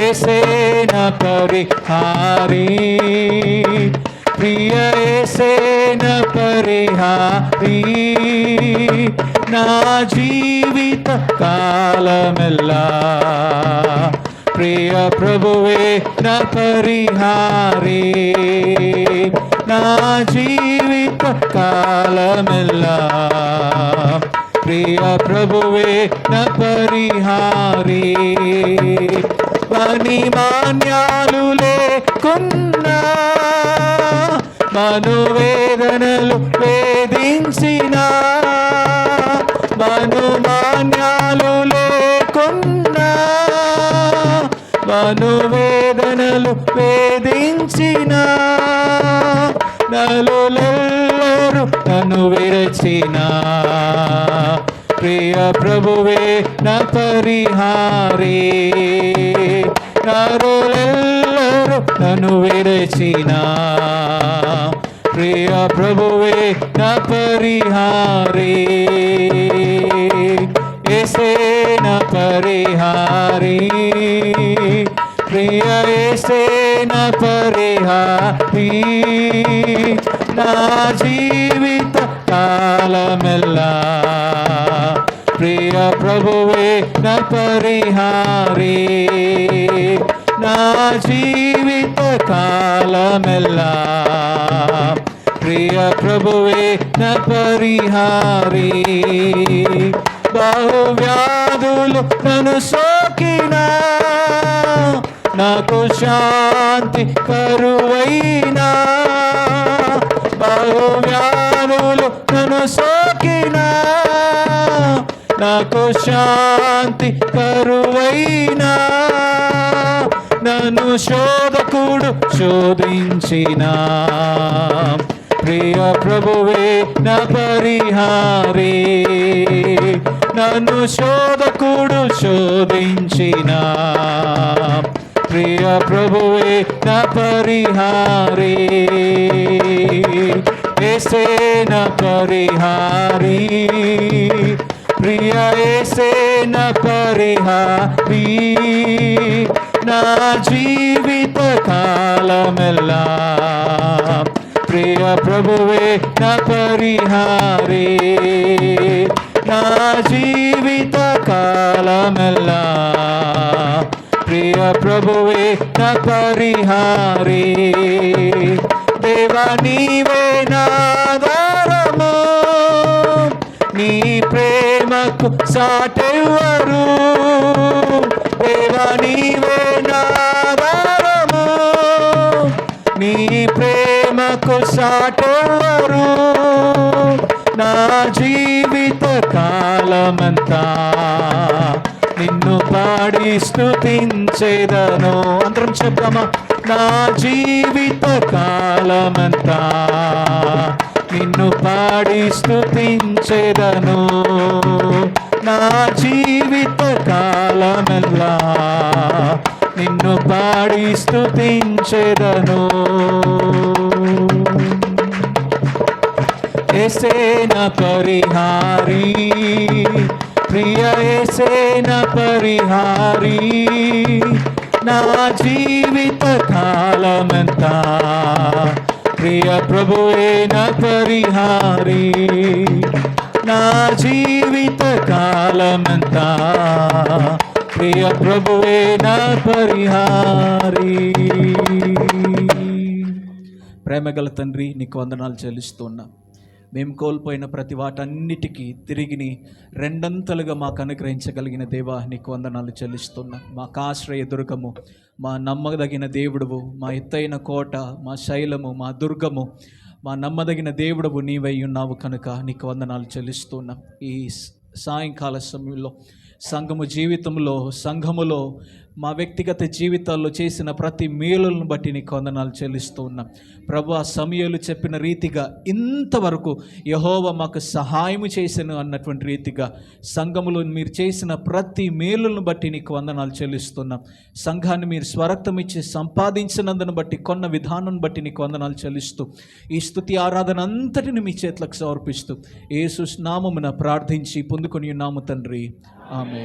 ఏసేన పరిహారీ ప్రియ ఏసేన పరిహారీ నా జీవిత కాలమెల్లా ప్రియ ప్రభువే నా పరిహారీ నా జీవిత కాలమెల్లా ప్రియ ప్రభువే నా పరిహారీ మని మాన్యాలు లేకున్నా మనువేదనలు వేధించిన. మనుమాన్యాలు లేకున్నా మనువేదనలు వేధించిన. నలులెల్లరు నన్ను విరచిన. ప్రియ ప్రభువే నా పరిహారే. నరులెల్లరు నన్ను విరచిన ప్రియ ప్రభువే నా పరిహారీ ఎసే నా పరిహారీ ప్రియ ఎసే నా పరిహారీ నా జీవిత కాలమెల్లా ప్రియ ప్రభువే నా పరిహారీ నా జీవిత కాలమెల్లా. ప్రియ ప్రభువే నా పరిహారీ. బహువ్యాధులు నన్ను సోకినా. నాకు శాంతి కరువైనా. బహువ్యాధులు నన్ను సోకినా. నాకు శాంతి కరువైనా. నన్ను శోధకుడు శోధించిన ప్రియ ప్రభువే నా పరిహారీ నన్ను శోధకుడు శోధించిన ప్రియ ప్రభువే నా పరిహారీ ఏసే నా పరిహారీ ప్రియ ఏసే నా పరిహారీ నా జీవిత కాలమెల్లా. ప్రియ ప్రభువే నా పరిహారే. నా జీవిత కాలమెల్లా. ప్రియ ప్రభువే నా పరిహారే. దేవా నీవే నాదారము నీ ప్రేమకు సాటెవరు దేవా నీవే నాదారము నీ ప్రేమకు సాటెవ్వరు నా జీవిత కాలమంతా నిన్ను పాడి స్థుతించేదను అందరం చెప్దామా? నా జీవిత కాలమంతా నిన్ను పాడి స్థుతించేదను నా జీవిత కాలమెల్లా నిన్ను పాడి స్థుతించేదను ఏసేన పరిహారీ ప్రియ ఏసేన పరిహారీ నా జీవిత కాలమంతా ప్రియ ప్రభువేన పరిహారి పరిహారీ నా జీవిత కాలమంతా ప్రియ ప్రభువే నా పరిహారీ. ప్రేమగల తండ్రి నీకు వందనాలు చెల్లిస్తున్నా. మేము కోల్పోయిన ప్రతి వాటన్నిటికీ తిరిగిని రెండంతలుగా మాకు అనుగ్రహించగలిగిన దేవా నీకు వందనాలు చెల్లిస్తున్నా. మాకు ఆశ్రయ దుర్గము మా నమ్మదగిన దేవుడువు మా ఎత్తైన కోట మా శైలము మా దుర్గము మా నమ్మదగిన దేవుడవు నీవై ఉన్నావు కనుక నీకు వందనాలు చెల్లిస్తున్నాం. ఈ సాయంకాల సమయంలో సంఘము జీవితంలో సంఘములో మా వ్యక్తిగత జీవితాల్లో చేసిన ప్రతి మేలులను బట్టి నీకు వందనాలు చెల్లిస్తూ ఉన్నాం. ప్రభు ఆ సమయాలు చెప్పిన రీతిగా ఇంతవరకు యహోవ మాకు సహాయము చేశాను అన్నటువంటి రీతిగా సంఘములో మీరు చేసిన ప్రతి మేలులను బట్టి నీకు వందనాలు చెల్లిస్తున్నాం సంఘాన్ని మీరు స్వరక్తం ఇచ్చి సంపాదించినందును బట్టి కొన్న విధానం బట్టి నీకు వందనాలు చెల్లిస్తూ ఈ స్థుతి ఆరాధన అంతటిని మీ చేతులకు సమర్పిస్తూ యేసు నామమున ప్రార్థించి పొందుకొని ఉన్నాము తండ్రి. ఆమె